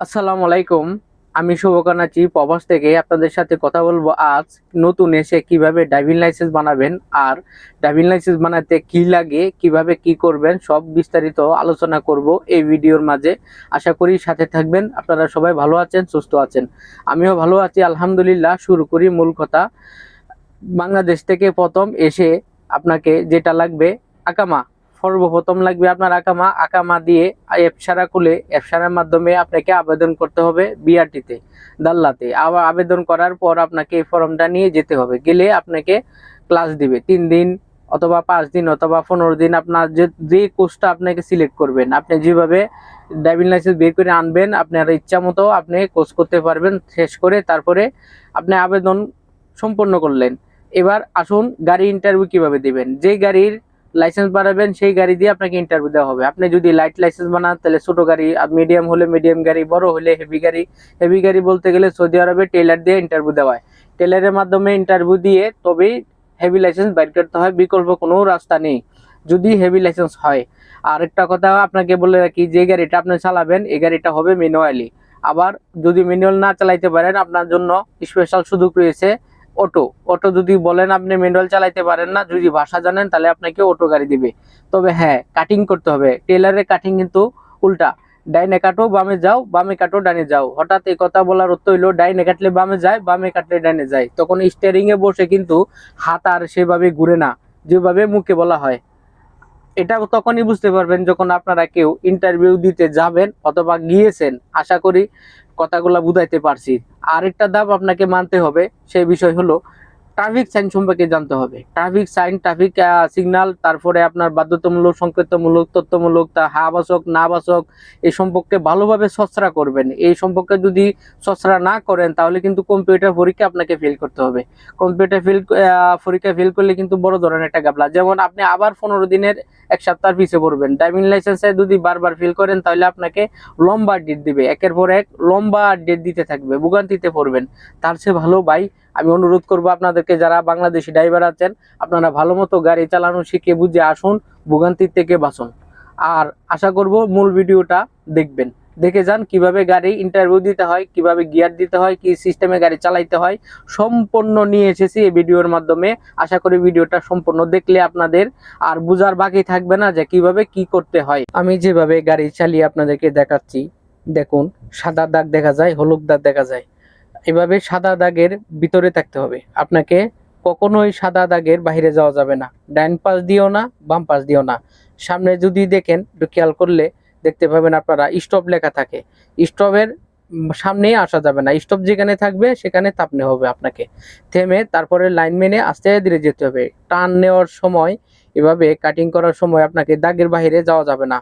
আসসালামু আলাইকুম। আমি শুভকানাচি প্রবাস থেকে আপনাদের সাথে কথা বলব আজ। নতুন এসে কীভাবে ড্রাইভিং লাইসেন্স বানাবেন আর ড্রাইভিং লাইসেন্স বানাতে কি লাগে, কীভাবে কি করবেন, সব বিস্তারিত আলোচনা করব এই ভিডিওর মাঝে। আশা করি সাথে থাকবেন। আপনারা সবাই ভালো আছেন, সুস্থ আছেন। আমিও ভালো আছি, আলহামদুলিল্লাহ, শুরু করি মূল কথা। বাংলাদেশ থেকে প্রথম এসে আপনাকে যেটা লাগবে, আকামা। সর্বপ্রথম লাগবে আপনার আকামা আকামা দিয়ে এফসারা খুলে এফসারার মাধ্যমে আপনাকে আবেদন করতে হবে বিআরটিতে, দাল্লাতে। আবার আবেদন করার পর আপনাকে এই ফর্মটা নিয়ে যেতে হবে। গেলে আপনাকে ক্লাস দিবে। তিন দিন অথবা পাঁচ দিন অথবা পনেরো দিন আপনার যে যে কোর্সটা আপনাকে সিলেক্ট করবেন, আপনি যেভাবে ড্রাইভিং লাইসেন্স বের করে আনবেন, আপনার ইচ্ছা মতো আপনি কোর্স করতে পারবেন, শেষ করে তারপরে আপনি আবেদন সম্পন্ন করলেন। এবার আসুন গাড়ি ইন্টারভিউ কীভাবে দিবেন? যে গাড়ির লাইসেন্স বাড়াবেন, সেই গাড়ি দিয়ে আপনাকে ইন্টারভিউ দেওয়া হবে। আপনি যদি লাইট লাইসেন্স বানান, তাহলে ছোট গাড়ি মিডিয়াম হলে মিডিয়াম গাড়ি, বড় হলে হেভি গাড়ি। হেভি গাড়ি বলতে গেলে সৌদি আরবে টেলার দিয়ে ইন্টারভিউ দেওয়া হয়। টেলারের মাধ্যমে ইন্টারভিউ দিয়ে তবেই হেভি লাইসেন্স বাইর করতে হয়, বিকল্প কোনো রাস্তা নেই। যদি হেভি লাইসেন্স হয়। আর একটা কথা আপনাকে বলে রাখি, যে গাড়িটা আপনি চালাবেন, এই গাড়িটা হবে ম্যানুয়ালি আবার যদি ম্যানুয়াল না চালাইতে পারেন, আপনার জন্য স্পেশাল সুযোগ রয়েছে অটো। অটো যদি বলেন আপনি ম্যানুয়াল চালাইতে পারেন না, যদি ভাষা জানেন, তাহলে আপনাকে অটো গাড়ি দিবে। তবে হ্যাঁ কাটিং করতে হবে। টেলারের কাটিং কিন্তু উল্টা। ডাইনে কাটো, বামে যাও, বামে কাটো ডানে যাও। হঠাৎ এই কথা বলার অর্থ হইল, ডাইনে কাটলে বামে যায়, বামে কাটলে ডানে যায়। তখন স্টিয়ারিং এ বসে কিন্তু হাত আর সেভাবে ঘুরে না, যেভাবে মুখে বলা হয়। এটা তখনই বুঝতে পারবেন যখন আপনারা কেউ ইন্টারভিউ দিতে যাবেন অথবা গিয়েছেন। আশা করি কথাগুলো বুঝাইতে পারছি। আরেকটা ধাপ আপনাকে মানতে হবে সেই বিষয় হলো ট্রাফিক সাইন সম্পর্কে জানতে হবে। ট্রাফিক সাইন ট্রাফিক সিগন্যাল তারপরে আপনার বাধ্যতামূলক, সংকেতমূলক, তথ্যমূলক, তা হা বাসক না বাসক এই সম্পর্কে ভালোভাবে সচরা করবেন। এই সম্পর্কে যদি সচরা না করেন, তাহলে কিন্তু কম্পিউটার পরীক্ষা আপনাকে ফেল করতে হবে। কম্পিউটার ফেল পরীক্ষা ফেল করলে কিন্তু বড় ধরনের একটা গাবলা যেমন আপনি আবার পনেরো দিনের এক সপ্তাহ পিছিয়ে পড়বেন। ড্রাইভিং লাইসেন্সে যদি বারবার ফিল করেন, তাহলে আপনাকে লম্বা ডেট দিবে। একের পর এক লম্বা ডেট দিতে থাকবে, ভোগান্তিতে পড়বেন। তার চেয়ে ভালো ভাই, আমি অনুরোধ করব আপনাদেরকে যারা বাংলাদেশি ড্রাইভার আছেন, আপনারা ভালো মতো গাড়ি চালানো শিখে বুঝে আসুন ভোগান্তির থেকে বাঁচুন। আর আশা করব মূল ভিডিওটা দেখবেন। দেখে যান কীভাবে গাড়ি ইন্টারভিউ দিতে হয়, কীভাবে গিয়ার দিতে হয়, কি সিস্টেমে গাড়ি চালাইতে হয়, সম্পূর্ণ নিয়ে এসেছি এই ভিডিওর মাধ্যমে। আশা করি ভিডিওটা সম্পূর্ণ দেখলে আপনাদের আর বুঝার বাকি থাকবে না যে কীভাবে কি করতে হয়। আমি যেভাবে গাড়ি চালিয়ে আপনাদেরকে দেখাচ্ছি, দেখুন, সাদা দাগ দেখা যায়, হলুদ দাগ দেখা যায়। এভাবে সাদা দাগের ভিতরে থাকতে হবে। আপনাকে কখনোই সাদা দাগের বাইরে যাওয়া যাবে না। ডাইন পাশ দিও না, বাম পাশ দিও না। সামনে যদি দেখেন, একটু খেয়াল করলে দেখতে পাবেন আপনারা স্টপ লেখা থাকে। স্টপের সামনেই আসা যাবে না। স্টপ যেখানে থাকবে, সেখানে তাপনে হবে আপনাকে। থেমে তারপরে লাইন মেনে আস্তে ধীরে যেতে হবে। টান নেওয়ার সময়, এভাবে কাটিং করার সময় আপনাকে দাগের বাইরে যাওয়া যাবে না।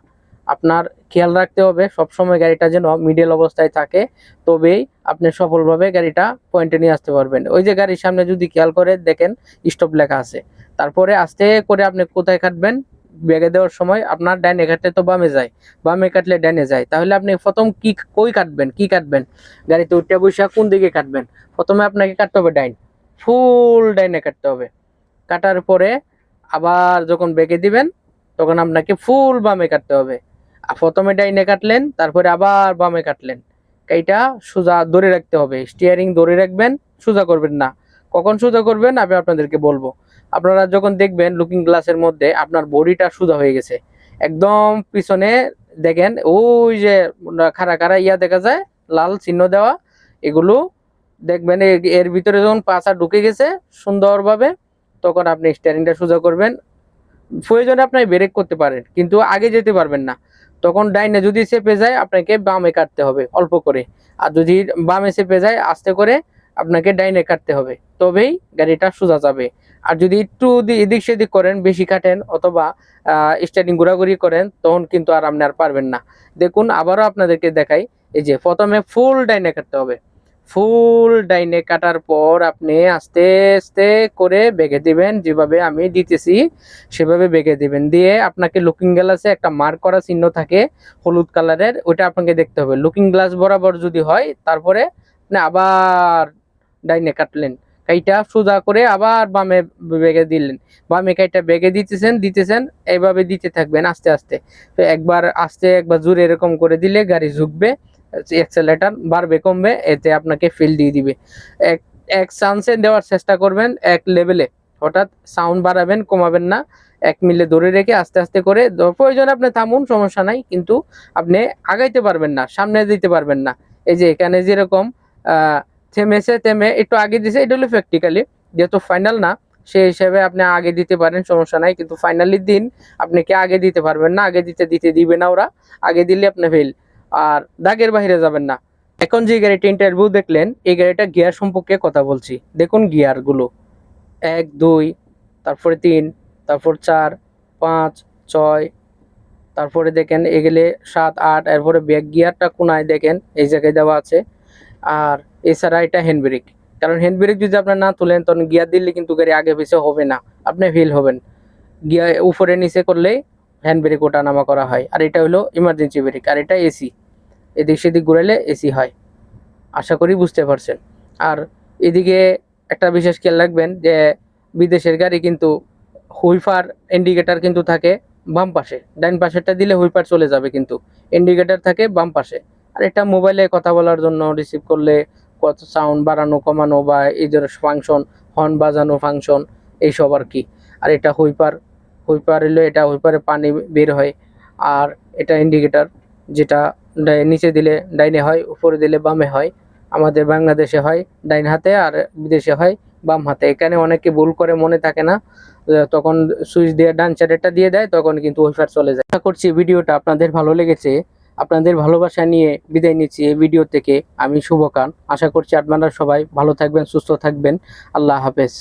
আপনার খেয়াল রাখতে হবে সব সময় গাড়িটা যেন মিডল অবস্থায় থাকে, তবেই আপনি সফলভাবে গাড়িটা পয়েন্টে নিয়ে আসতে পারবেন। ওই যে গাড়ির সামনে যদি খেয়াল করে, দেখেন স্টপ লেখা আছে। তারপরে আস্তে করে আপনি কোথায় কাটবেন ব্যাগে দেওয়ার সময় আপনার ডাইনে কাটলে তো বামে যায়। বামে কাটলে ডাইনে যায়। তাহলে আপনি প্রথম কি, কই কাটবেন কি কাটবেন গাড়িতে উঠে বসে কোন দিকে কাটবেন প্রথমে আপনাকে কাটতে হবে ডাইন। ফুল ডাইনে কাটতে হবে। কাটার পরে আবার যখন বেঁকে দিবেন, তখন আপনাকে ফুল বামে কাটতে হবে। প্রথমে ডাইনে কাটলেন, তারপরে আবার বামে কাটলেন। এইটা সোজা ধরে রাখতে হবে। স্টিয়ারিং ধরে রাখবেন, সোজা করবেন না। কখন সোজা করবেন আমি আপনাদেরকে বলব। আপনারা যখন দেখবেন লুকিং গ্লাসের মধ্যে আপনার বডিটা সোজা হয়ে গেছে। একদম পিছনে দেখেন, ওই যে খাড়া খাড়া ইয়া দেখা যায়, লাল চিহ্ন দেওয়া, এগুলো দেখবেন এর ভিতরে যখন পাছা ঢুকে গেছে সুন্দরভাবে, তখন আপনি স্টিয়ারিংটা সোজা করবেন। প্রয়োজনে আপনি ব্রেক করতে পারেন, কিন্তু আগে যেতে পারবেন না। তখন ডাইনে যদি চেপে যায়, আপনাকে বামে কাটতে হবে অল্প করে। আর যদি বামে চেপে যায়, আস্তে করে আপনাকে ডাইনে কাটতে হবে। তবেই গাড়িটা সোজা যাবে। আর যদি একটু এদিক সেদিক করেন, বেশি কাটেন অথবা স্টার্টিং ঘোরাঘুরি করেন, তখন কিন্তু আর আপনি আর পারবেন না। দেখুন, আবারও আপনাদেরকে দেখাই, এই যে প্রথমে ফুল ডাইনে কাটতে হবে। ফুল ডাইনে কাটার পর আপনি আস্তে আস্তে করে বেগে দিবেন। যেভাবে আমি দিতেছি, সেভাবে বেগে দিবেন। দিয়ে আপনাকে লুকিং গ্লাসে একটা মার্ক করা চিহ্ন থাকে, হলুদ কালারের ওইটা আপনাকে দেখতে হবে। লুকিং গ্লাস বরাবর যদি হয়, তারপরে আপনি আবার ডাইনে কাটলেন। কাইটা সোজা করে আবার বামে বেগে দিলেন। বামে কাইটা বেগে দিতেছেন দিতেছেন, এইভাবে দিতে থাকবেন আস্তে আস্তে। তো একবার আস্তে একবার জোরে এরকম করে দিলে গাড়ি ঝুঁকবে। অ্যাক্সেলেটার বাড়বে, কমবে, এতে আপনাকে ফিল দিয়ে দিবে। এক এক চান্সে দেওয়ার চেষ্টা করবেন এক লেভেলে হঠাৎ সাউন্ড বাড়াবেন, কমাবেন না। এক মিলে ধরে রেখে আস্তে আস্তে করে প্রয়োজনে আপনি থামুন, সমস্যা নাই, কিন্তু আপনি আগাইতে পারবেন না, সামনে দিতে পারবেন না। এই যে এখানে যেরকম থেমেছে, থেমে, একটু আগে দিছে, এটা হলো প্র্যাকটিক্যালি যেহেতু ফাইনাল না সেই হিসাবে আপনি আগে দিতে পারেন, সমস্যা নাই, কিন্তু ফাইনালির দিন, আপনি কি আগে দিতে পারবেন না, আগে দিতে দিতে দিবে না ওরা, আগে দিলে আপনি ফেল আর দাগের বাইরে যাবেন না। এখন যে গাড়িটা ইন্টারভিউ দেখলেন, এই গাড়িটা গিয়ার সম্পর্কে কথা বলছি। দেখুন গিয়ারগুলো এক, দুই, তারপরে তিন, তারপর চার, পাঁচ, ছয়, তারপরে দেখেন এগুলে সাত, আট, এরপরে ব্যাক গিয়ারটা কোনায় দেখেন, এই জায়গায় দেওয়া আছে। আর এছাড়া এটা হ্যান্ড ব্রেক কারণ হ্যান্ড ব্রেক যদি আপনার না তোলেন, তখন গিয়ার দিলে কিন্তু গাড়ি আগে পিছিয়ে হবে না। আপনি ফেল হবেন। গিয়ার উপরে নিচে করলে হ্যান্ড ব্রেক ওঠা নামা করা হয়। আর এটা হলো ইমার্জেন্সি ব্রেক আর এটা এসি এদিক সেদিক ঘুরাইলে এসি হয়। আশা করি বুঝতে পারছেন। আর এদিকে একটা বিশেষ খেয়াল রাখবেন যে, বিদেশের গাড়ি কিন্তু হুইফার ইন্ডিকেটার কিন্তু থাকে বাম পাশে। ডাইন পাশেরটা দিলে হুইপার চলে যাবে কিন্তু। ইন্ডিকেটার থাকে বাম পাশে। আর এটা মোবাইলে কথা বলার জন্য রিসিভ করলে কত সাউন্ড বাড়ানো, কমানো বা এই ধরনের ফাংশন হর্ন বাজানো ফাংশন এইসব আর কি। আর এটা হুইপার হুইপার এলো এটা হুইপারে পানি বের হয়। আর এটা ইন্ডিকেটার যেটা নিচে দিলে ডাইনে হয়, উপরে দিলে বামে হয়। আমাদের বাংলাদেশে হয় ডাইন হাতে আর বিদেশে হয় বাম হাতে। এখানে অনেকে ভুল করে মনে থাকে না। তখন সুইচ দিয়ে ডান সাইডেরটা দিয়ে দেয়, তখন কিন্তু ওইফার চলে যায়। আশা করছি ভিডিওটা আপনাদের ভালো লেগেছে। আপনাদের ভালোবাসা নিয়ে বিদায় নিচ্ছি এই ভিডিও থেকে। আমি শুভকান। আশা করছি আপনারা সবাই ভালো থাকবেন, সুস্থ থাকবেন। আল্লাহ হাফেজ।